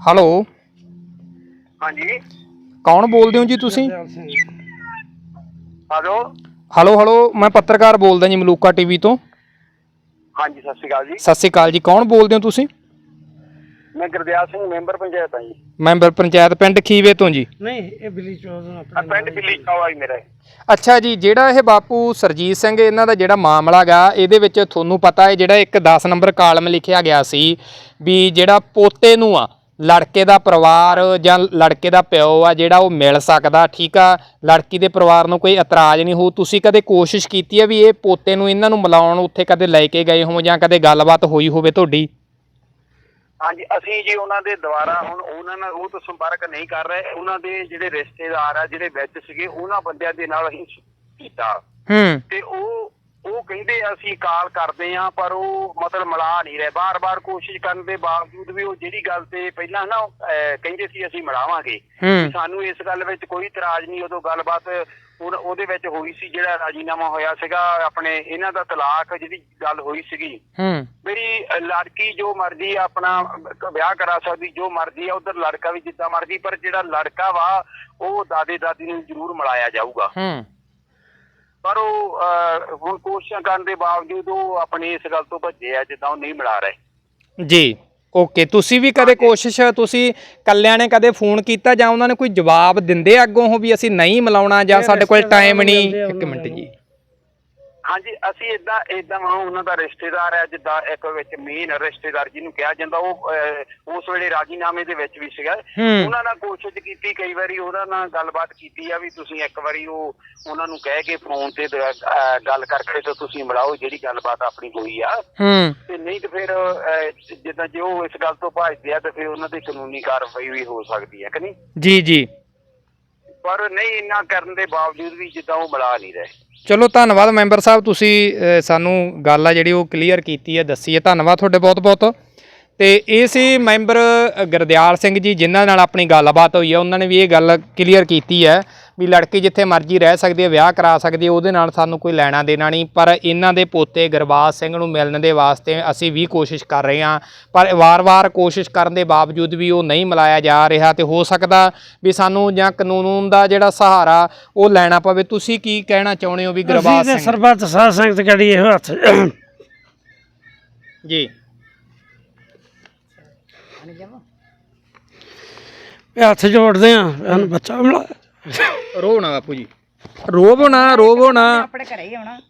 ਹੈਲੋ? ਹਾਂਜੀ। ਕੌਣ ਬੋਲਦੇ ਹੋ ਜੀ ਤੁਸੀਂ? ਹੈਲੋ। ਹਲੋ ਹਲੋ ਮੈਂ ਪੱਤਰਕਾਰ ਬੋਲਦਾ ਜੀ ਮਲੂਕਾ ਟੀਵੀ ਤੋਂ। ਹਾਂਜੀ ਸਤਿ ਸ਼੍ਰੀ ਅਕਾਲ ਜੀ। ਸਤਿ ਸ਼੍ਰੀ ਅਕਾਲ ਜੀ ਕੌਣ ਬੋਲਦੇ ਹੋ ਤੁਸੀਂ? ਮੈਂ ਗੁਰਦਿਆਲ ਸਿੰਘ ਮੈਂਬਰ ਪੰਚਾਇਤ ਹਾਂ ਜੀ। ਮੈਂਬਰ ਪੰਚਾਇਤ ਪਿੰਡ ਖੀਵੇ ਤੋਂ ਜੀ। ਨਹੀਂ ਇਹ ਬਿੱਲੀ ਚੋਦ ਨੂੰ ਆ ਪਿੰਡ ਬਿੱਲੀ ਚੌਆ ਜੀ ਮੇਰਾ। ਅੱਛਾ ਜੀ ਜਿਹੜਾ ਇਹ ਬਾਪੂ ਸਰਜੀਤ ਸਿੰਘ ਇਹਨਾਂ ਦਾ ਜਿਹੜਾ ਮਾਮਲਾ ਗਾ ਇਹਦੇ ਵਿੱਚ ਤੁਹਾਨੂੰ ਪਤਾ ਹੈ ਜਿਹੜਾ ਇੱਕ 10 ਨੰਬਰ ਕਾਲਮ ਲਿਖਿਆ ਗਿਆ ਸੀ ਵੀ ਜਿਹੜਾ ਪੋਤੇ ਨੂੰ ਆ ਲੜਕੇ ਦਾ ਪਰਿਵਾਰ ਜਾਂ ਲੜਕੇ ਦਾ ਪਿਓ ਆ ਜਿਹੜਾ ਉਹ ਮਿਲ ਸਕਦਾ ਠੀਕ ਆ? ਲੜਕੀ ਦੇ ਪਰਿਵਾਰ ਨੂੰ ਕੋਈ ਇਤਰਾਜ਼ ਨਹੀਂ ਹੋ ਤੁਸੀਂ ਕਦੇ ਕੋਸ਼ਿਸ਼ ਕੀਤੀ ਹੈ ਵੀ ਇਹ ਪੋਤੇ ਨੂੰ ਇਹਨਾਂ ਨੂੰ ਮਿਲਾਉਣ ਉੱਥੇ ਕਦੇ ਲੈ ਕੇ ਗਏ ਹੋ ਜਾਂ ਕਦੇ ਗੱਲਬਾਤ ਹੋਈ ਹੋਵੇ ਤੁਹਾਡੀ? ਹਾਂਜੀ ਅਸੀਂ ਜੀ ਉਹਨਾਂ ਦੇ ਦੁਆਰਾ ਹੁਣ ਉਹਨਾਂ ਨਾਲ ਉਹ ਤੋਂ ਸੰਪਰਕ ਨਹੀਂ ਕਰ ਰਹੇ। ਉਹਨਾਂ ਦੇ ਜਿਹੜੇ ਰਿਸ਼ਤੇਦਾਰ ਆ ਜਿਹੜੇ ਵਿੱਚ ਸੀਗੇ ਉਹਨਾਂ ਬੰਦਿਆਂ ਦੇ ਨਾਲ ਅਸੀਂ ਕੀਤਾ। ਹੂੰ। ਤੇ ਉਹ ਉਹ ਕਹਿੰਦੇ ਅਸੀਂ ਕਾਲ ਕਰਦੇ ਆ ਪਰ ਉਹ ਮਤਲਬ ਮਿਲਾ ਨਹੀਂ ਰਹੇ। ਬਾਰ-ਬਾਰ ਕੋਸ਼ਿਸ਼ ਕਰਨ ਦੇ ਬਾਵਜੂਦ ਵੀ ਉਹ ਜਿਹੜੀ ਗੱਲ ਤੇ ਪਹਿਲਾਂ ਨਾ ਕਹਿੰਦੇ ਸੀ ਅਸੀਂ ਮਿਲਾਵਾਂਗੇ। ਸਾਨੂੰ ਇਸ ਗੱਲ ਵਿੱਚ ਕੋਈ ਇਤਰਾਜ਼ ਨਹੀਂ ਉਦੋਂ ਗੱਲਬਾਤ ਉਹ- ਉਹਦੇ ਵਿੱਚ ਹੋਈ ਸੀ ਜਿਹੜਾ ਰਾਜੀਨਾਮਾ ਹੋਇਆ ਸੀਗਾ ਆਪਣੇ ਇਹਨਾਂ ਦਾ ਤਲਾਕ ਜਿਹੜੀ ਗੱਲ ਹੋਈ ਸੀਗੀ। ਮੇਰੀ ਲੜਕੀ ਜੋ ਮਰਜ਼ੀ ਆਪਣਾ ਵਿਆਹ ਕਰਾ ਸਕਦੀ ਜੋ ਮਰਜ਼ੀ ਆ ਉਧਰ ਲੜਕਾ ਵੀ ਜਿੱਦਾਂ ਮਰਜ਼ੀ ਪਰ ਜਿਹੜਾ ਲੜਕਾ ਵਾ ਉਹ ਦਾਦੇ ਦਾਦੀ ਨੂੰ ਜ਼ਰੂਰ ਮਿਲਾਇਆ ਜਾਊਗਾ। ਹੂੰ। ਪਰ ਉਹ ਹੁਣ ਕੋਸ਼ਿਸ਼ਾਂ ਕਰਨ ਦੇ ਬਾਵਜੂਦ ਉਹ ਆਪਣੀ ਇਸ ਗੱਲ ਤੋਂ ਭੱਜੇ ਆ ਜਿੱਦਾਂ ਉਹ ਨਹੀਂ ਮਿਲਾ ਰਹੇ। ਜੀ ਓਕੇ ਤੁਸੀਂ ਵੀ ਕਦੇ ਕੋਸ਼ਿਸ਼ ਤੁਸੀਂ ਕੱਲਿਆਂ ਨੇ ਕਦੇ ਫੋਨ ਕੀਤਾ ਜਾਂ ਉਹਨਾਂ ਨੇ ਕੋਈ ਜਵਾਬ ਦਿੰਦੇ ਆ ਅੱਗੋਂ ਉਹ ਵੀ ਅਸੀਂ ਨਹੀਂ ਮਿਲਾਉਣਾ ਜਾਂ ਸਾਡੇ ਕੋਲ ਟਾਈਮ ਨਹੀਂ? ਇੱਕ ਮਿੰਟ ਜੀ। ਹਾਂਜੀ ਅਸੀਂ ਇਦਾਂ ਇਦਾਂ ਉਹਨਾਂ ਦਾ ਰਿਸ਼ਤੇਦਾਰ ਹੈ ਜਿੱਦਾਂ ਇੱਕ ਵਿੱਚ ਮੇਨ ਰਿਸ਼ਤੇਦਾਰ ਜਿਹਨੂੰ ਕਿਹਾ ਜਾਂਦਾ ਉਹ ਉਸ ਵੇਲੇ ਰਾਜੀਨਾਮੇ ਦੇ ਵਿੱਚ ਵੀ ਸੀਗਾ। ਹੂੰ। ਉਹਨਾਂ ਨਾਲ ਕੋਸ਼ਿਸ਼ ਕੀਤੀ ਕਈ ਵਾਰੀ ਉਹਨਾਂ ਨਾਲ ਗੱਲਬਾਤ ਕੀਤੀ ਆ ਵੀ ਤੁਸੀਂ ਇੱਕ ਵਾਰੀ ਉਹ ਉਹਨਾਂ ਨੂੰ ਕਹਿ ਕੇ ਫੋਨ ਤੇ ਦ- ਅਹ ਗੱਲ ਕਰਕੇ ਤੇ ਤੁਸੀਂ ਮਿਲਾਓ ਜਿਹੜੀ ਗੱਲਬਾਤ ਆਪਣੀ ਹੋਈ ਆ। ਹੂੰ। ਤੇ ਨਹੀਂ ਤੇ ਫਿਰ ਅਹ, ਜਿੱਦਾਂ ਜੇ ਉਹ ਇਸ ਗੱਲ ਤੋਂ ਭੱਜਦੇ ਆ ਤੇ ਫਿਰ ਉਹਨਾਂ ਤੇ ਕਾਨੂੰਨੀ ਕਾਰਵਾਈ ਵੀ ਹੋ ਸਕਦੀ ਹੈ ਕਿ ਨਹੀਂ? ਜੀ ਜੀ। ਪਰ ਨਹੀਂ, ਇੰਨਾ ਕਰਨ ਦੇ ਬਾਵਜੂਦ ਵੀ ਜਿੱਦਾਂ ਉਹ ਮਿਲਾ ਨਹੀਂ ਰਹੇ। ਚਲੋ, ਧੰਨਵਾਦ ਮੈਂਬਰ ਸਾਹਿਬ, ਤੁਸੀਂ ਸਾਨੂੰ ਗੱਲ ਆ ਜਿਹੜੀ ਉਹ ਕਲੀਅਰ ਕੀਤੀ ਹੈ, ਦੱਸੀ ਹੈ। ਧੰਨਵਾਦ ਤੁਹਾਡੇ ਬਹੁਤ ਬਹੁਤ ਤੇ ਇਹ ਸੀ ਮੈਂਬਰ ਗੁਰਦਿਆਲ ਸਿੰਘ ਜੀ, ਜਿਨ੍ਹਾਂ ਨਾਲ ਆਪਣੀ ਗੱਲਬਾਤ ਹੋਈ ਹੈ। ਉਹਨਾਂ ਨੇ ਵੀ ਇਹ ਗੱਲ ਕਲੀਅਰ ਕੀਤੀ ਹੈ। ਵੀ ਲੜਕੀ ਜਿੱਥੇ ਮਰਜ਼ੀ ਰਹਿ ਸਕਦੀ ਹੈ ਵਿਆਹ ਕਰਾ ਸਕਦੀ ਹੈ ਉਹਦੇ ਨਾਲ ਸਾਨੂੰ ਕੋਈ ਲੈਣਾ ਦੇਣਾ ਨਹੀਂ। ਪਰ ਇਹਨਾਂ ਦੇ ਪੋਤੇ ਗੁਰਬਾਜ ਸਿੰਘ ਨੂੰ ਮਿਲਣ ਦੇ ਵਾਸਤੇ ਅਸੀਂ ਵੀ ਕੋਸ਼ਿਸ਼ ਕਰ ਰਹੇ ਹਾਂ। ਪਰ ਵਾਰ-ਵਾਰ ਕੋਸ਼ਿਸ਼ ਕਰਨ ਦੇ ਬਾਵਜੂਦ ਵੀ ਉਹ ਨਹੀਂ ਮਿਲਾਇਆ ਜਾ ਰਿਹਾ ਤੇ ਹੋ ਸਕਦਾ ਵੀ ਸਾਨੂੰ ਜਾਂ ਕਾਨੂੰਨ ਦਾ ਜਿਹੜਾ ਸਹਾਰਾ ਉਹ ਲੈਣਾ ਪਵੇ। ਤੁਸੀਂ ਕੀ ਕਹਿਣਾ ਚਾਹੁੰਦੇ ਹੋ ਵੀ ਗੁਰਬਾਜ ਸਿੰਘ? ਸਰਬੱਤ ਸਾਧ ਸੰਗਤ ਗੜੀ ਇਹੋ ਹੱਥ। ਜੀ। ਹੱਥ ਜੋੜਦੇ ਆ ਸਾਨੂੰ ਬੱਚਾ ਮਿਲਾ। ਰੋਵਣਾ ਬਾਪੂ ਜੀ। ਰੋਵਣਾ ਰੋਵਣਾ ਆਪਣੇ ਘਰੇ ਹੀ ਆਉਣਾ।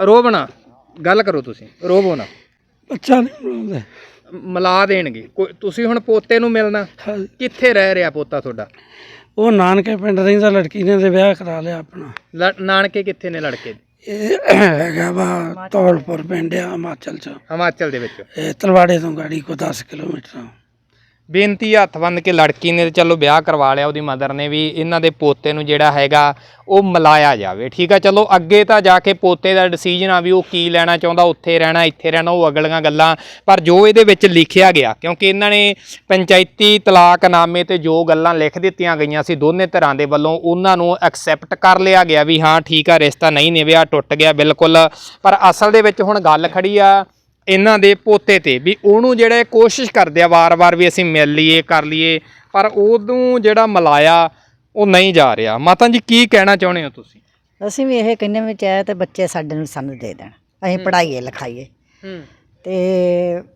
ਰੋਵਣਾ ਗੱਲ ਕਰੋ ਤੁਸੀਂ ਰੋਵਣਾ ਬੱਚਾ ਨਹੀਂ ਮਿਲਾਉਂਦੇ ਮਿਲਾ ਦੇਣਗੇ। ਕੋਈ ਤੁਸੀਂ ਹੁਣ ਪੋਤੇ ਨੂੰ ਮਿਲਣਾ। ਹਾਂਜੀ। ਕਿੱਥੇ ਰਹਿ ਰਿਹਾ ਪੋਤਾ ਤੁਹਾਡਾ? ਉਹ ਨਾਨਕੇ ਪਿੰਡ ਰਹਿੰਦਾ ਲੜਕੀ ਨੇ ਤੇ ਵਿਆਹ ਕਰਾ ਲਿਆ ਆਪਣਾ। ਲ- ਨਾਨਕੇ ਕਿੱਥੇ ਨੇ ਲੜਕੇ? ਦੇ? ਇਹ ਹੈਗਾ ਵਾ ਧੌਲਪੁਰ ਪਿੰਡ ਆ ਹਿਮਾਚਲ ਚ। ਹਿਮਾਚਲ ਦੇ ਵਿੱਚ। ਇਹ ਤਲਵਾੜੇ ਤੋਂ ਗਾੜੀ ਕੋ 10 ਕਿਲੋਮੀਟਰ। ਆ। ਬੇਨਤੀ ਹੱਥ ਬੰਨ ਕੇ ਲੜਕੀ ਨੇ ਚਲੋ ਵਿਆਹ ਕਰਵਾ ਲਿਆ, ਉਹਦੀ ਮਦਰ ਨੇ ਵੀ, ਇਹਨਾਂ ਦੇ ਪੋਤੇ ਨੂੰ ਜਿਹੜਾ ਹੈਗਾ, ਉਹ ਮਿਲਾਇਆ ਜਾਵੇ, ਠੀਕ ਆ? ਚਲੋ ਅੱਗੇ ਤਾਂ ਜਾ ਕੇ ਪੋਤੇ ਦਾ ਡਿਸੀਜਨ ਆ ਵੀ ਉਹ ਕੀ ਲੈਣਾ ਚਾਹੁੰਦਾ, ਉੱਥੇ ਰਹਿਣਾ, ਇੱਥੇ ਰਹਿਣਾ, ਉਹ ਅਗਲੀਆਂ ਗੱਲਾਂ, ਪਰ ਜੋ ਇਹਦੇ ਵਿੱਚ ਲਿਖਿਆ ਗਿਆ, ਕਿਉਂਕਿ ਇਹਨਾਂ ਨੇ ਪੰਚਾਇਤੀ ਤਲਾਕਨਾਮੇ ਤੇ ਜੋ ਗੱਲਾਂ ਲਿਖ ਦਿੱਤੀਆਂ ਗਈਆਂ ਸੀ, ਦੋਨੇ ਧਿਰਾਂ ਦੇ ਵੱਲੋਂ ਉਹਨਾਂ ਨੂੰ ਐਕਸੈਪਟ ਕਰ ਲਿਆ ਗਿਆ ਵੀ ਹਾਂ, ਠੀਕ ਆ, ਰਿਸ਼ਤਾ ਨਹੀਂ ਨਿਭਿਆ, ਟੁੱਟ ਗਿਆ, ਬਿਲਕੁਲ। ਪਰ ਅਸਲ ਦੇ ਵਿੱਚ ਹੁਣ ਗੱਲ ਖੜੀ ਆ ਇਹਨਾਂ ਦੇ ਪੋਤੇ ਤੇ ਵੀ ਉਹਨੂੰ ਜਿਹੜੇ ਕੋਸ਼ਿਸ਼ ਕਰਦੇ ਆ ਵਾਰ-ਵਾਰ ਵੀ ਅਸੀਂ ਮਿਲ ਲਈਏ ਕਰ ਲਈਏ ਪਰ ਉਹਨੂੰ ਜਿਹੜਾ ਮਲਾਇਆ ਉਹ ਨਹੀਂ ਜਾ ਰਿਹਾ। ਮਾਤਾ ਜੀ ਕੀ ਕਹਿਣਾ ਚਾਹੁੰਦੇ ਹੋ ਤੁਸੀਂ? ਅਸੀਂ ਵੀ ਇਹ ਕਹਿੰਦੇ ਵੀ ਚਾਹੇ ਤੇ ਬੱਚੇ ਸਾਡੇ ਨੂੰ ਸਾਨੂੰ ਦੇ ਦੇਣ। ਅਸੀਂ ਪੜ੍ਹਾਈਏ ਲਿਖਾਈਏ। ਹੂੰ। ਤੇ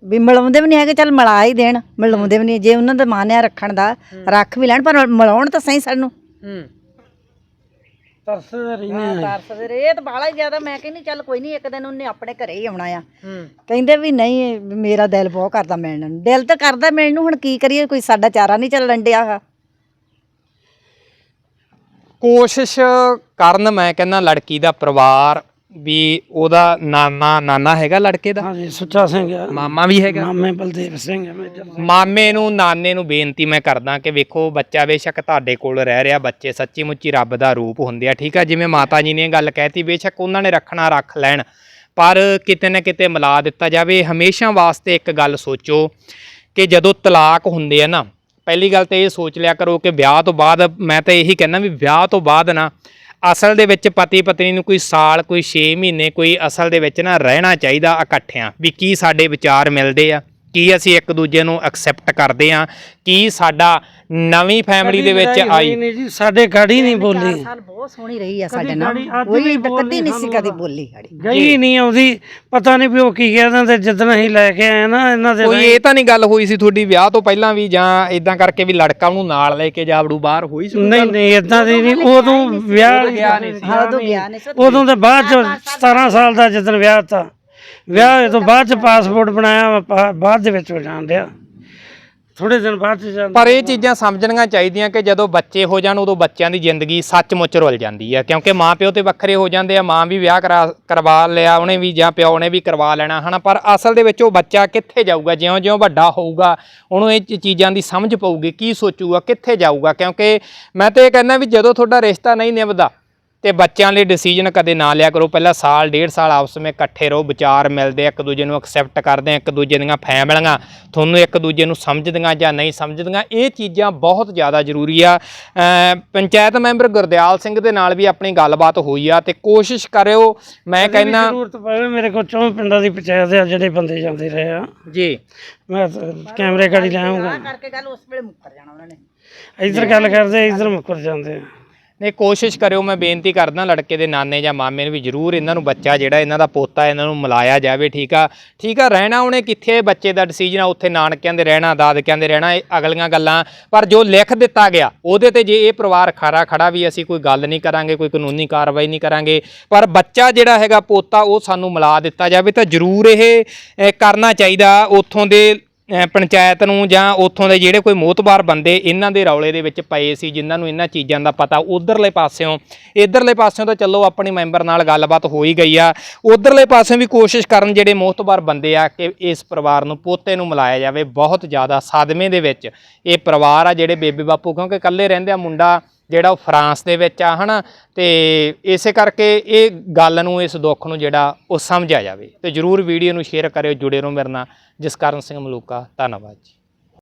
ਵੀ ਮਿਲਾਉਂਦੇ ਵੀ ਨਹੀਂ ਹੈਗੇ ਚੱਲ ਮਿਲਾ ਹੀ ਦੇਣ। ਮਿਲਾਉਂਦੇ ਵੀ ਨਹੀਂ। ਜੇ ਉਹਨਾਂ ਦਾ ਮਾਨਿਆ ਰੱਖਣ ਦਾ ਰੱਖ ਵੀ ਲੈਣ ਪਰ ਮਿਲਾਉਣ ਤਾਂ ਸਹੀ ਸਾਨੂੰ। ਹੂੰ। ਤਰਸਦੇ ਰਹਿੰਦੇ ਆ ਤਰਸਦੇ ਰਹੇ। ਇਹ ਤਾਂ ਬਾਲਾ ਹੀ ਜ਼ਿਆਦਾ ਮੈਂ ਕਹਿੰਦੀ ਚੱਲ ਕੋਈ ਨਹੀਂ ਇੱਕ ਦਿਨ ਉਹਨੇ ਆਪਣੇ ਘਰੇ ਹੀ ਆਉਣਾ ਆ। ਕਹਿੰਦੇ ਵੀ ਨਹੀਂ ਮੇਰਾ ਦਿਲ ਬਹੁਤ ਕਰਦਾ ਮਿਲਣ ਨੂੰ। ਦਿਲ ਤਾਂ ਕਰਦਾ ਮਿਲਣ ਨੂੰ ਹੁਣ ਕੀ ਕਰੀਏ ਕੋਈ ਸਾਡਾ ਚਾਰਾ ਨਹੀਂ ਚੱਲਣ ਡਿਆ ਕੋਸ਼ਿਸ਼ ਕਰਨ ਮੈਂ ਕਹਿੰਦਾ ਲੜਕੀ ਦਾ ਪਰਿਵਾਰ ਵੀ ਉਹਦਾ ਨਾਨਾ ਨਾਨਾ ਹੈਗਾ ਲੜਕੇ ਦਾ? ਹਾਂਜੀ ਸੁੱਚਾ ਸਿੰਘ ਆ। ਮਾਮਾ ਵੀ ਹੈਗਾ? ਮਾਮੇ ਬਲਦੇਵ ਸਿੰਘ ਆ ਮੇਜਰ ਸਿੰਘ। ਮਾਮੇ ਨੂੰ ਨਾਨੇ ਨੂੰ ਬੇਨਤੀ ਮੈਂ ਕਰਦਾ ਕਿ ਵੇਖੋ ਬੱਚਾ ਬੇਸ਼ੱਕ ਤੁਹਾਡੇ ਕੋਲ ਰਹਿ ਰਿਹਾ ਬੱਚੇ ਸੱਚੀ ਮੁੱਚੀ ਰੱਬ ਦਾ ਰੂਪ ਹੁੰਦੇ ਆ ਠੀਕ ਆ? ਜਿਵੇਂ ਮਾਤਾ ਜੀ ਨੇ ਇਹ ਗੱਲ ਕਹਿਤੀ ਬੇਸ਼ੱਕ ਉਹਨਾਂ ਨੇ ਰੱਖਣਾ ਰੱਖ ਲੈਣ ਪਰ ਕਿਤੇ ਨਾ ਕਿਤੇ ਮਿਲਾ ਦਿੱਤਾ ਜਾਵੇ। ਹਮੇਸ਼ਾ ਵਾਸਤੇ ਇੱਕ ਗੱਲ ਸੋਚੋ ਕਿ ਜਦੋਂ ਤਲਾਕ ਹੁੰਦੇ ਆ ਨਾ ਪਹਿਲੀ ਗੱਲ ਤੇ ਇਹ ਸੋਚ ਲਿਆ ਕਰੋ ਕਿ ਵਿਆਹ ਤੋਂ ਬਾਅਦ ਮੈਂ ਤਾਂ ਇਹੀ ਕਹਿੰਦਾ ਵੀ ਵਿਆਹ ਤੋਂ ਬਾਅਦ ਨਾ ਅਸਲ ਦੇ ਵਿੱਚ ਪਤੀ ਪਤਨੀ ਨੂੰ ਕੋਈ ਸਾਲ, ਕੋਈ 6 ਮਹੀਨੇ, ਕੋਈ ਅਸਲ ਦੇ ਵਿੱਚ ਨਾ ਰਹਿਣਾ ਚਾਹੀਦਾ ਇਕੱਠਿਆਂ, ਵੀ ਕੀ ਸਾਡੇ ਵਿਚਾਰ ਮਿਲਦੇ ਆ। ਕੀ ਅਸੀਂ ਇੱਕ ਦੂਜੇ ਨੂੰ ਐਕਸੈਪਟ ਕਰਦੇ ਆ ਕੀ ਸਾਡਾ ਨਵੀਂ ਫੈਮਿਲੀ ਦੇ ਵਿੱਚ ਆਈ? ਨਹੀਂ ਜੀ ਸਾਡੇ ਗਾੜੀ ਨਹੀਂ ਬੋਲੀ। ਸਾਲ ਬਹੁਤ ਸੋਹਣੀ ਰਹੀ ਆ ਕਦੀ ਸਾਡੇ ਨਾਲ। ਗਾੜੀ ਅੱਜ ਕੋਈ ਵੀ ਤਾਂ ਕਦੀ ਨਹੀਂ ਸੀ ਬੋਲੀ ਕਦੀ ਬੋਲੀ ਸਾਡੀ। ਗਈ ਨਹੀਂ ਆਉਂਦੀ ਪਤਾ ਨਹੀਂ ਵੀ ਉਹ ਕੀ ਕਹਿੰਦੇ ਤੇ ਜਦੋਂ ਅਸੀਂ ਲੈ ਕੇ ਆਏ ਨਾ ਇਹਨਾਂ ਦੇ ਕੋਈ ਇਹ ਤਾਂ ਨਹੀਂ ਗੱਲ ਹੋਈ ਸੀ ਤੁਹਾਡੀ ਵਿਆਹ ਤੋਂ ਪਹਿਲਾਂ ਵੀ ਜਾਂ ਇਦਾਂ ਕਰਕੇ ਵੀ ਲੜਕਾ ਉਹਨੂੰ ਨਾਲ ਲੈ ਕੇ ਜਾਵੜੂ ਬਾਹਰ ਹੋਈ ਸੀ ਨਹੀਂ ਨਹੀਂ ਇਦਾਂ ਦੀ ਨਹੀਂ। ਉਦੋਂ ਵਿਆਹ ਗਿਆ ਨਹੀਂ ਸੀ। ਹਾਂ ਉਦੋਂ ਗਿਆ ਨਹੀਂ ਸੀ। ਉਦੋਂ ਤੇ ਬਾਅਦ ਚ 17 ਸਾਲ ਦਾ ਜਦੋਂ ਵਿਆਹ ਤਾਂ। ਵਿਆਹ ਤੋਂ ਬਾਅਦ ਚ ਪਾਸਪੋਰਟ ਬਣਾਇਆ ਵਾ, ਪਾ- ਬਾਅਦ ਦੇ ਵਿੱਚ ਹੋ ਜਾਣ ਥੋੜੇ ਦਿਨ ਬਾਅਦ ਚ ਜਾਣ ਪਰ ਇਹ ਚੀਜ਼ਾਂ ਸਮਝਣੀਆਂ ਚਾਹੀਦੀਆਂ ਕਿ ਜਦੋਂ ਬੱਚੇ ਹੋ ਜਾਣ ਉਦੋਂ ਬੱਚਿਆਂ ਦੀ ਜ਼ਿੰਦਗੀ ਸੱਚਮੁੱਚ ਰੁਲ ਜਾਂਦੀ ਹੈ ਕਿਉਂਕਿ ਮਾਂ ਪਿਓ ਤੇ ਵੱਖਰੇ ਹੋ ਜਾਂਦੇ ਆ ਮਾਂ ਵੀ ਵਿਆਹ ਕਰਾ ਕਰਵਾ ਲਿਆ ਉਹਨੇ ਵੀ ਜਾਂ ਪਿਓ ਨੇ ਵੀ ਕਰਵਾ ਲੈਣਾ ਹਨਾ। ਪਰ ਅਸਲ ਦੇ ਵਿੱਚ ਉਹ ਬੱਚਾ ਕਿੱਥੇ ਜਾਊਗਾ? ਜਿਉਂ-ਜਿਉਂ ਵੱਡਾ ਹੋਊਗਾ ਉਹਨੂੰ ਇਹ ਚ- ਚੀਜ਼ਾਂ ਦੀ ਸਮਝ ਪਊਗੀ ਕੀ ਸੋਚੂਗਾ ਕਿੱਥੇ ਜਾਊਗਾ? ਕਿਉਂਕਿ ਮੈਂ ਤੇ ਇਹ ਕਹਿੰਦਾ ਵੀ ਜਦੋਂ ਤੁਹਾਡਾ ਰਿਸ਼ਤਾ ਨਹੀਂ ਨਿਭਦਾ ਤੇ ਬੱਚਿਆਂ ਲਈ ਡਿਸੀਜਨ ਕਦੇ ਨਾ ਲਿਆ ਕਰੋ। ਪਹਿਲਾਂ ਸਾਲ ਡੇਢ ਸਾਲ ਆਪਸ ਵਿੱਚ ਇਕੱਠੇ ਰਹੋ ਵਿਚਾਰ ਮਿਲਦੇ ਇੱਕ ਦੂਜੇ ਨੂੰ ਐਕਸੈਪਟ ਕਰਦੇ ਆ ਇੱਕ ਦੂਜੇ ਦੀਆਂ ਫੈਮਲੀਆਂ ਤੁਹਾਨੂੰ ਇੱਕ ਦੂਜੇ ਨੂੰ ਸਮਝਦੀਆਂ ਜਾਂ ਨਹੀਂ ਸਮਝਦੀਆਂ ਇਹ ਚੀਜ਼ਾਂ ਬਹੁਤ ਜ਼ਿਆਦਾ ਜ਼ਰੂਰੀ ਆ। ਪੰਚਾਇਤ ਮੈਂਬਰ ਗੁਰਦਿਆਲ ਸਿੰਘ ਦੇ ਨਾਲ ਵੀ ਆਪਣੀ ਗੱਲਬਾਤ ਹੋਈ ਆ ਤੇ ਕੋਸ਼ਿਸ਼ ਕਰਿਓ ਮੈਂ ਕਹਿੰਦਾ ਜ਼ਰੂਰਤ ਪਵੇ ਮੇਰੇ ਕੋਲ ਚੌਂ ਪਿੰਡਾਂ ਦੀ ਪੰਚਾਇਤ ਆ ਜਿਹੜੇ ਬੰਦੇ ਜਾਂਦੇ ਰਹੇ ਆ। ਜੀ। ਮੈਂ ਕੈਮਰੇ ਗਾੜੀ ਲਾਉਂਗਾ ਕਰਕੇ ਗੱਲ ਉਸ ਵੇਲੇ ਮੁੱਕਰ ਜਾਣਾ ਉਹਨਾਂ ਨੇ। ਇੱਧਰ ਗੱਲ ਕਰਦੇ ਇੱਧਰ ਮੁੱਕਰ ਜਾਂਦੇ ਆ। ਨਹੀਂ, ਕੋਸ਼ਿਸ਼ ਕਰਿਓ, ਮੈਂ ਬੇਨਤੀ ਕਰਦਾ ਲੜਕੇ ਦੇ ਨਾਨੇ ਜਾਂ ਮਾਮੇ ਨੂੰ ਵੀ ਜ਼ਰੂਰ ਇਹਨਾਂ ਨੂੰ ਬੱਚਾ ਜਿਹੜਾ ਇਹਨਾਂ ਦਾ ਪੋਤਾ ਇਹਨਾਂ ਨੂੰ ਮਿਲਾਇਆ ਜਾਵੇ, ਠੀਕ ਆ? ਠੀਕ ਆ, ਰਹਿਣਾ ਉਹਨੇ ਕਿੱਥੇ ਬੱਚੇ ਦਾ ਡਿਸੀਜਨ ਆ, ਉੱਥੇ ਨਾਨਕਿਆਂ ਦੇ ਰਹਿਣਾ, ਦਾਦਕਿਆਂ ਦੇ ਰਹਿਣਾ, ਇਹ ਅਗਲੀਆਂ ਗੱਲਾਂ। ਪਰ ਜੋ ਲਿਖ ਦਿੱਤਾ ਗਿਆ, ਉਹਦੇ ਤੇ ਜੇ ਇਹ ਪਰਿਵਾਰ ਖਰਾ ਖੜਾ ਵੀ ਅਸੀਂ ਕੋਈ ਗੱਲ ਨਹੀਂ ਕਰਾਂਗੇ, ਕੋਈ ਕਾਨੂੰਨੀ ਕਾਰਵਾਈ ਨਹੀਂ ਕਰਾਂਗੇ, ਪਰ ਬੱਚਾ ਜਿਹੜਾ ਹੈਗਾ ਪੋਤਾ ਉਹ ਸਾਨੂੰ ਮਿਲਾ ਦਿੱਤਾ ਜਾਵੇ, ਤਾਂ ਜ਼ਰੂਰ ਇਹ ਕਰਨਾ ਚਾਹੀਦਾ ਉੱਥੋਂ ਦੇ ਪੰਚਾਇਤ ਨੂੰ ਜਾਂ ਉੱਥੋਂ ਦੇ ਜਿਹੜੇ ਕੋਈ ਮੋਤਬਾਰ ਬੰਦੇ ਇਹਨਾਂ ਦੇ ਰੌਲੇ ਦੇ ਵਿੱਚ ਪਏ ਸੀ, ਜਿਨ੍ਹਾਂ ਨੂੰ ਇਹਨਾਂ ਚੀਜ਼ਾਂ ਦਾ ਪਤਾ ਉਧਰਲੇ ਪਾਸਿਓਂ, ਇਧਰਲੇ ਪਾਸਿਓਂ ਤਾਂ ਚਲੋ ਆਪਣੇ ਮੈਂਬਰ ਨਾਲ ਗੱਲਬਾਤ ਹੋ ਹੀ ਗਈ ਆ। ਉਧਰਲੇ ਪਾਸਿਓਂ ਵੀ ਕੋਸ਼ਿਸ਼ ਕਰਨ ਜਿਹੜੇ ਮੋਤਬਾਰ ਬੰਦੇ ਆ ਕਿ ਇਸ ਪਰਿਵਾਰ ਨੂੰ, ਪੋਤੇ ਨੂੰ ਮਿਲਾਇਆ ਜਾਵੇ ਬਹੁਤ ਜ਼ਿਆਦਾ ਸਦਮੇ ਦੇ ਵਿੱਚ। ਇਹ ਪਰਿਵਾਰ ਆ ਜਿਹੜੇ ਬੇਬੇ ਬਾਪੂ, ਕਿਉਂਕਿ ਇਕੱਲੇ ਰਹਿੰਦੇ ਆ ਮੁੰਡਾ ਜਿਹੜਾ ਉਹ ਫਰਾਂਸ ਦੇ ਵਿੱਚ ਆ, ਹਨਾ? ਤੇ ਇਸੇ ਕਰਕੇ ਇਹ ਗੱਲ ਨੂੰ, ਇਸ ਦੁੱਖ ਨੂੰ ਜਿਹੜਾ ਉਹ ਸਮਝਿਆ ਜਾਵੇ। ਤੇ ਜਰੂਰ ਵੀਡੀਓ ਨੂੰ ਸ਼ੇਅਰ ਕਰਿਓ, ਜੁੜੇ ਰਹੋ ਮੇਰੇ ਨਾਲ। ਜਸਕਰਨ ਸਿੰਘ ਮਲੂਕਾ, ਧੰਨਵਾਦ ਜੀ।